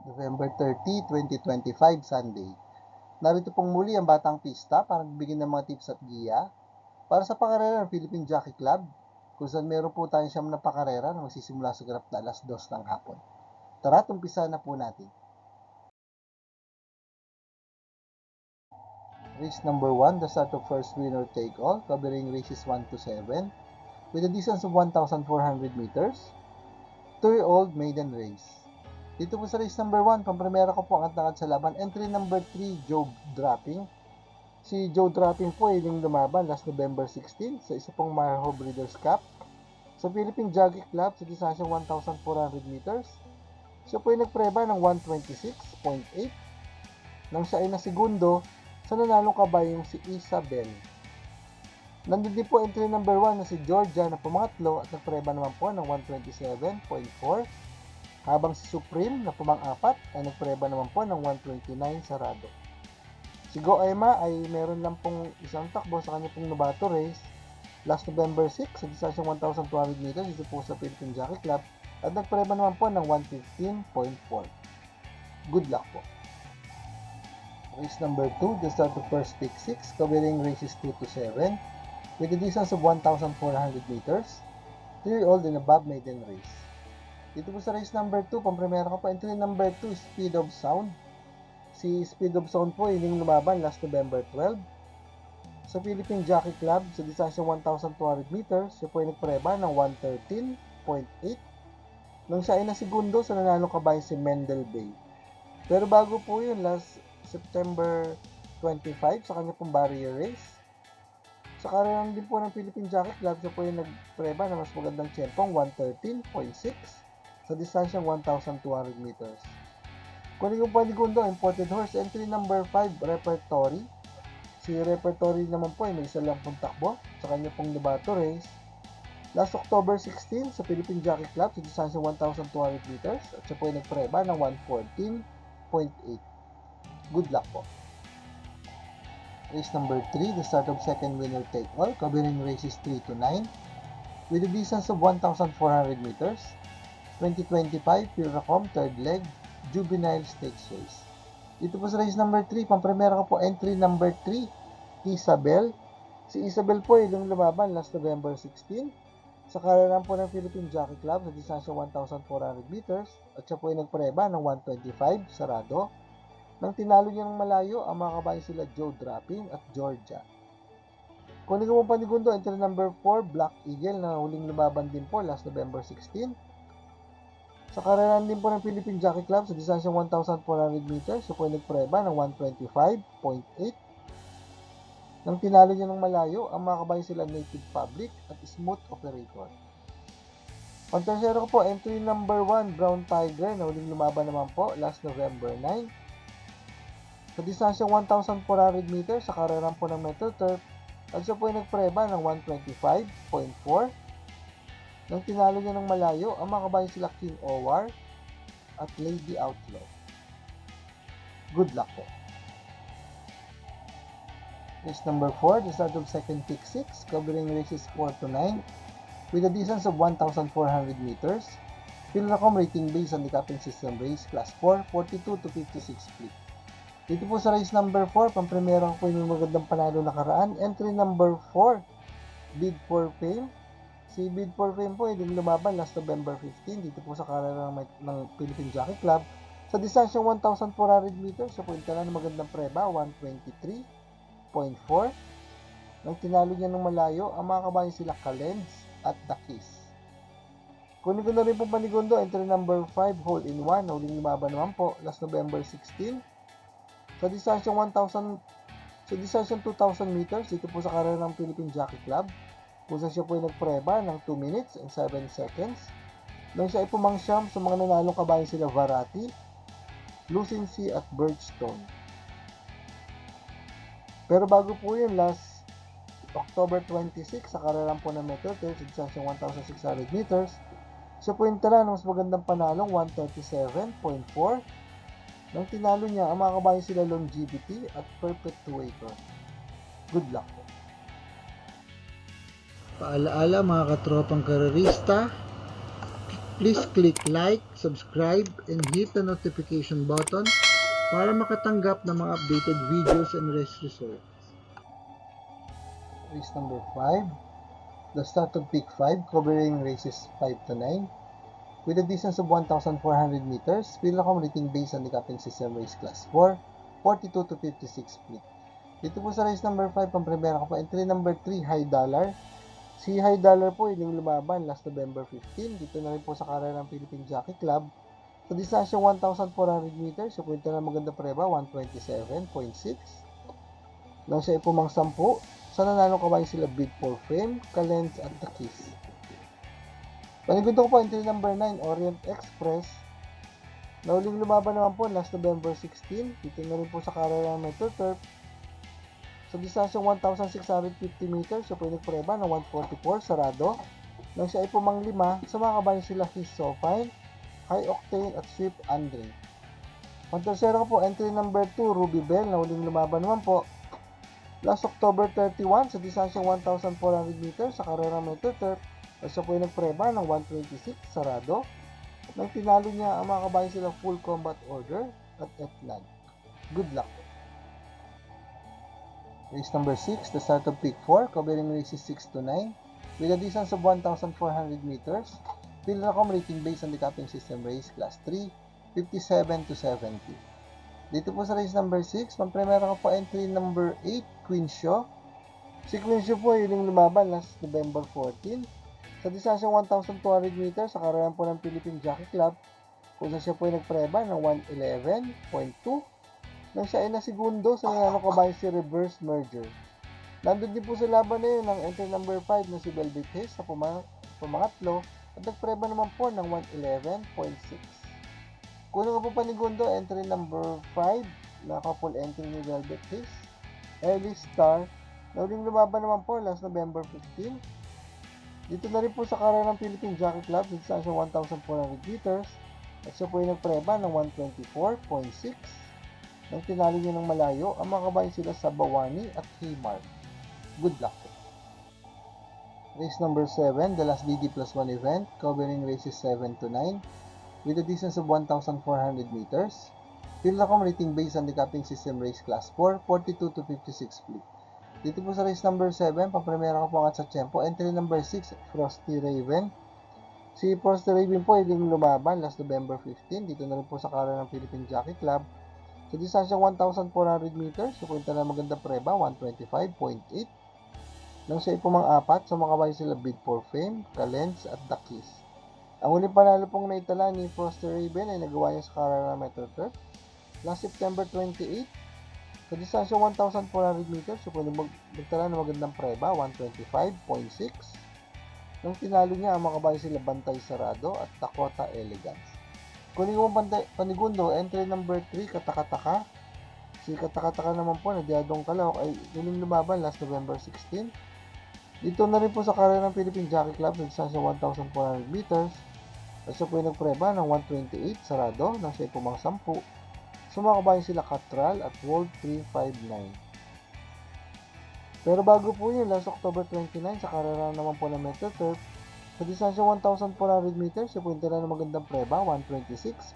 December 30, 2025, Sunday. Narito pong muli ang Batang Pista para magbigay ng mga tips at giya para sa pakarera ng Philippine Jockey Club kung saan meron po tayong siyam na pakarera na magsisimula sa ganap na alas 2 ng hapon. Tara, umpisa na po natin. Race number 1, the start of first winner take all, covering races 1 to 7, with a distance of 1,400 meters, 2-year-old maiden race. Dito po sa race number 1, pampremera ko po ang atangad sa laban. Entry number 3, Joe Dropping. Si Joe Dropping po ay yung lumaban last November 16 sa isa pong Marho Breeders' Cup sa Philippine Jockey Club sa distansyang 1,400 meters. Siya po ay nagpreba ng 126.8 nang siya ay na segundo sa nanalong kabayong si Isabel. Nandun din po entry number 1 na si Georgia na pumangatlo at nagpreba naman po ng 127.4 habang si Supreme na pumang-apat ay nagpreba naman po ng 129 sarado. Si Go Emma ay meron lang pong isang takbo sa kanya pong Novato race last November 6 sa distansyang 1,200 meters dito po sa Philippine Jockey Club at nagpreba naman po ng 115.4. Good luck po. Race number 2, the start of first pick 6, covering races 2 to 7, with a distance of 1,400 meters, 3-year-old and above maiden race. Dito po sa race number 2, pampremera ko po, entry number 2, Speed of Sound. Si Speed of Sound po, yung lumaban last November 12. Sa Philippine Jockey Club, sa distansya 1,200 meters, siya po ay nagpreba ng 113.8. Nang siya ay na segundo sa nanalong kabayo si Mendel Bay. Pero bago po yun, last September 25 sa kanya pong barrier race. Sa karerang din po ng Philippine Jockey Club, siya po yung nagpreba na mas magandang tiyempong 113.6 sa distansyang 1,200 meters. Kunin ko pa ni Gundo, imported horse, entry number 5, Repertory. Si Repertory naman po ay may isa lang pong takbo sa kanya pong Novato race. Last October 16 sa Philippine Jockey Club sa distansyang 1,200 meters at siya po ay nagpreba ng 114.8. Good luck po. Race number 3, the start of second winner take all, covering races 3 to 9, with a distance of 1,400 meters, 2025 Piracom third leg, juvenile stakes race. Dito po sa race number 3, pampremera ko po entry number 3, Isabel. Si Isabel po ay yung lumaban last November 16 sa karerahan po ng Philippine Jockey Club sa distansya 1,400 meters at siya po ay nagpreba ng 125 sarado. Nang tinalo niya ng malayo, ang mga kabayan sila Joe Dropping at Georgia. Kunin ko po panigundo, entry number 4, Black Eagle na huling lumaban din po last November 16. Sa karerahan din po ng Philippine Jockey Club sa distansyang 1,400 meters, siya po ay nagpreba ng 125.8. Nang tinalo niya ng malayo, ang mga kabayan sila Native Public at Smooth Operator. Pagtersero ko po, entry number 1, Brown Tiger na huling lumaban naman po last November 9. Sa distansyang 1,400 meters sa karerahan po ng Metro Turf, at siya po ay nagpreba ng 125.4. Nang tinalo niya ng malayo, ang mga kabayan sila King Owar at Lady Outlaw. Good luck po. Race number 4, the start of second pick 6, covering races 4 to 9, with a distance of 1,400 meters. Pilracom rating based on the capping system race, class 4, 42 to 56 split. Dito po sa race number 4, pampremera ko po yung magandang panalo nakaraan. Entry number 4, Bid for Fame. Si Bid for Fame po, hindi lumaban last November 15 dito po sa karera ng, ng Philippine Jockey Club. Sa distansyang 1,400 meters, sa punta na ng magandang preba, 123.4. Nang tinalo niya ng malayo, ang mga kabayan sila Kalens at Dakis. Kunin ko na rin po panigundo, entry number 5, hole in 1, na huling lumaban naman po, last November 16. Sa distansyang 1,000, sa distansyang 2,000 meters, dito po sa karera ng Philippine Jockey Club, kung saan siya po ay nagpreba ng 2 minutes and 7 seconds. Nang siya ay pumangsyam sa mga nanalong kabayan sila Varati, Lucency at Birchstone. Pero bago po yun, last October 26, sa karera po ng Metro Trail, sa distansyang 1,600 meters, siya po yung tala ng mas magandang panalong 137.4 nang tinalo niya ang mga kabayan sila Longevity at Perpetuator. Good luck. Paalaala mga katropang karerista, please click like, subscribe, and hit the notification button para makatanggap ng mga updated videos and race results. Race number 5, the start of peak 5 covering races 5 to 9 with a distance of 1,400 meters, Pilacom rating based on the capping system race class 4, 42 to 56 split. Dito po sa race number 5, pang primera ko po, entry number 3, High Dollar. Si High Dollar po, yung lumaban last November 15. Dito na rin po sa karera ng Philippine Jockey Club. Sa distansya 1,400 meters, yung kwento na maganda preba, 127.6. Nang siya ipumang 10, sa nanalo kabayo sila Big 4 Frame, Kalens at The Kiss. Panigundo ko po, entry number 9, Orient Express. Nauling lumaban naman po last November 16. Dito na rin po sa karera ng Metro Turf. Sa distansyang 1,650 meters, siya po nagpreba ng 144 sarado. Nang siya ay pumang lima, sa mga kabayan sila His Sofine, High Octane at Swift Andre. Pang-tercero ko po, entry number 2, Ruby Bell, na uling lumaban naman po. Last October 31, sa distansyang 1,400 meters, sa karera Metro Turf, siya po ay nagpreba ng 126 sarado. Nang tinalo niya ang mga kabayan sila Full Combat Order at Etnan. Good luck. Race number 6, the start of peak 4, covering races 6 to 9, with a distance of 1,400 meters. Pilracom rating based on the capping system race class 3, 57 to 70. Dito po sa race number 6, pang primera ko po entry number 8, Queen Show. Si Queen Show po yung lumaban last November 14. Sa distansya 1,200 meters, sa karamihan po ng Philippine Jockey Club, kung saan siya po ay nagpreba ng 111.2 nang siya ay nasigundo sa nanalo kabayan reverse merger. Nandun din po sa laban na yun ng entry number 5 na si Velvet Haze sa puma- pumangatlo at nagpreba naman po ng 111.6. Kuno nga po panigundo, entry number 5 na couple entry ni Velvet Haze. Early Star, na uling lumaban naman po last November 15. Dito na rin po sa karera ng Philippine Jockey Club, distansya 1,400 meters. At siya po ay nagpreba ng 124.6 nang tinalo niya ng malayo, ang mga kabayan sila sa Bawani at Haymar. Good luck po. Race number 7, the last DD plus 1 event, covering races 7 to 9, with a distance of 1,400 meters. Pilacom rating based on the capping system race class 4, 42 to 56 split. Dito po sa race number 7, paprimera ko po ang sa tempo. Entry number 6, Frosty Raven. Si Frosty Raven po, hindi lumaban last November 15. Dito na rin po sa kara ng Philippine Jockey Club. Sa distansya 1,400 meters, supunta na maganda preba, 125.8. Nang siya ipumang apat, sa mga kabayo sila Bid for Fame, Kalens at Kiss. Ang huling panalo pong naitala ni Foster Raven ay nagawa niya sa Carrera Metro Turf last September 28. Sa distansya 1,400 meters, supunta mag magtala ng magandang preba, 125.6. Nang tinalo niya, ang mga kabayo sila Bantay Sarado at Dakota Elegance. Pantay, panigundo, entry number 3, Katakataka. Si Katakataka naman po, na Diadong Kalawak, ay huling lumaban last November 16. Dito na rin po sa karera ng Philippine Jockey Club, sa distansya 1,400 meters. At siya po ay nagpreba ng 128 sarado nang siya ay pumang 10. Sumakabayan sila Catral at World 359. Pero bago po yun, last October 29, sa karera naman po ng Metro Turf, sa distansya 1,400 meters, yung tira ng magandang preba, 126.8.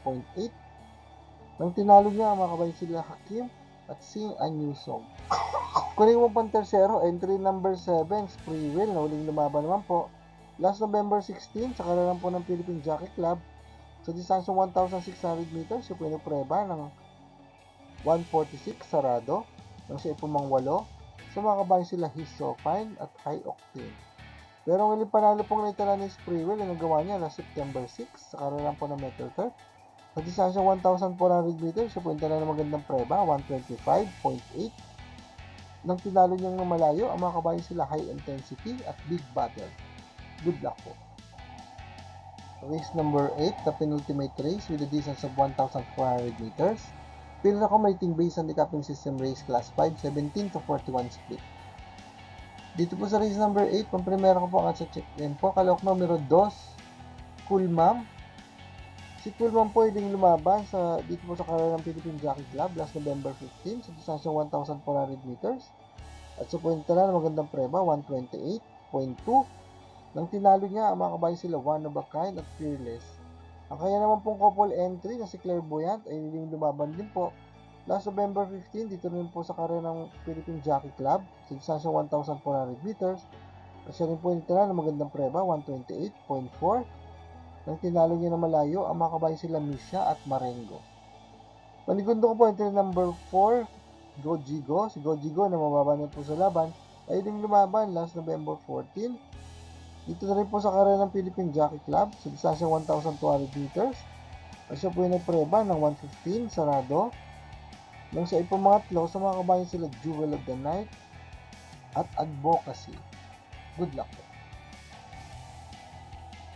Nang tinalo niya, kabayan sila Hakim at Sing a New Song. Kunin mo pang tersero, entry number 7, Spree Will, na uling lumaban naman po. Last November 16, sa karera po ng Philippine Jockey Club, sa distansya 1,600 meters, po yung preba ng 146 sarado, nang siya ipumang walo. Sa mga kabayan sila His Sofine at High Octane. Pero ang huling panalo pong naitala ni Sprewell na nagawa niya last September 6 sa karerang po ng Metro Turf. Sa distansya 1,400 meters, siya punta na ng magandang preba, 125.8. Nang tinalo niyang ng malayo, ang mga kabayan sila High Intensity at Big Battle. Good luck po. Race number 8, the penultimate race with a distance of 1,400 meters. Pilracom rating based on the capping system race class 5, 17 to 41 split. Dito po sa race number 8, pang primera ko po ang check in po. Kalok numero 2, Cool Ma'am. Si Cool Ma'am yung lumaban sa, dito po sa karera ng Philippine Jockey Club last November 15 sa distansya 1,400 meters. At sa point na magandang preba, 128.2. Nang tinalo niya, ang mga kabayan sila One of a Kind at Fearless. Ang kanya naman pong couple entry na si Clairvoyant ay hindi lumaban din po. Last November 15, dito rin po sa karera ng Philippine Jockey Club sa distansya 1,400 meters. Siya rin po nitira ng magandang preba, 128.4. Nang tinalo niya na malayo, ang mga kabayan sila Misha at Marengo. Panigundo ko po entry number 4, Gojigo. Si Gojigo na mababa na po sa laban ay din lumaban last November 14. Dito na rin po sa karera ng Philippine Jockey Club sa distansya 1,200 meters. Siya po ay nagpreba ng 115 sarado. Nang sa ipamangatlo sa mga kabayan sila Jewel of the Night at Advocacy. Good luck po.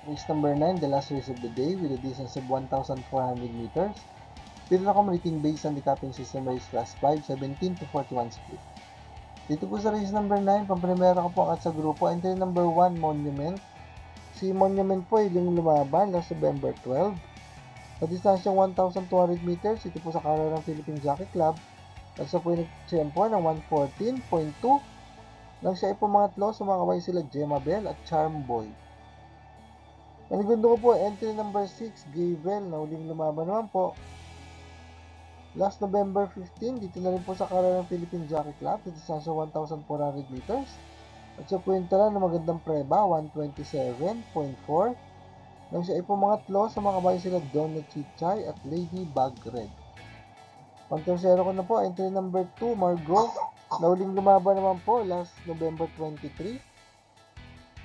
Race number 9, the last race of the day with a distance of 1,400 meters. Dito na rating based on the capping system race class 5, 17 to 41 split. Dito po sa race number 9, pamprimera ko po ang at sa grupo. Entry number 1, Monument. Si Monument po ay yung lumaban last November 12. Sa distansyang 1,200 meters, ito po sa karera ng Philippine Jockey Club. At siya po ay nag-tempo ng 114.2. Nang siya ay pumangatlo, sumakaway sila Gemma Bell at Charm Boy. Panigundo ko po, entry number 6, Gavel, na uling lumaban naman po. Last November 15, dito na rin po sa karera ng Philippine Jockey Club, sa 1,400 meters. At siya po yung tala ng magandang preba, 127.4. Nang siya ay pumangatlo, sa mga kabayan sila Donna Chichay at Lady Bug Red. Pang-tercero ko na po, entry number 2, Margot, na uling lumaban naman po last November 23.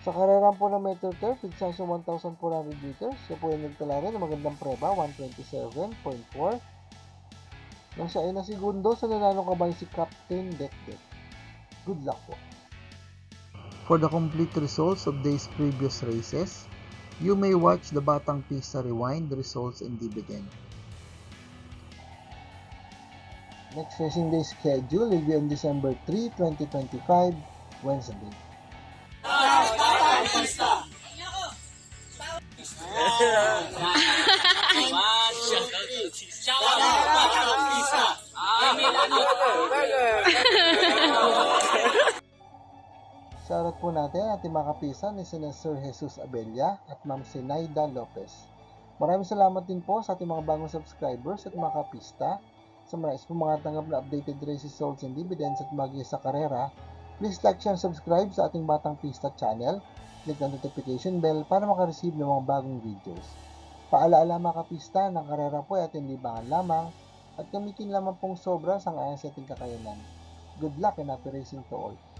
Sa karera po ng Metro Turf, dito sa 1,400 meters, siya po yung nagtala rin ng magandang preba, 127.4. Nang siya ay nasigundo sa nananong kabay si Captain Dekdek. Good luck po. For the complete results of these previous races, you may watch the Batang Pista Rewind results and dividend. Next racing day schedule will be on December 3, 2025, Wednesday. Shoutout po natin ang ating mga kapisa ni Sina Sir Jesus Abella at Ma'am Sinaida Lopez. Maraming salamat din po sa ating mga bagong subscribers at mga kapista. Sa mga po mga tanggap na updated race results and dividends at magiya sa karera, please like, and subscribe sa ating Batang Pista channel. Click ang notification bell para makareceive ng mga bagong videos. Paalaala mga kapista ng karera po ay ating libangan lamang at gamitin lamang pong sobra sa ayon sa ating kakayanan. Good luck and happy racing to all.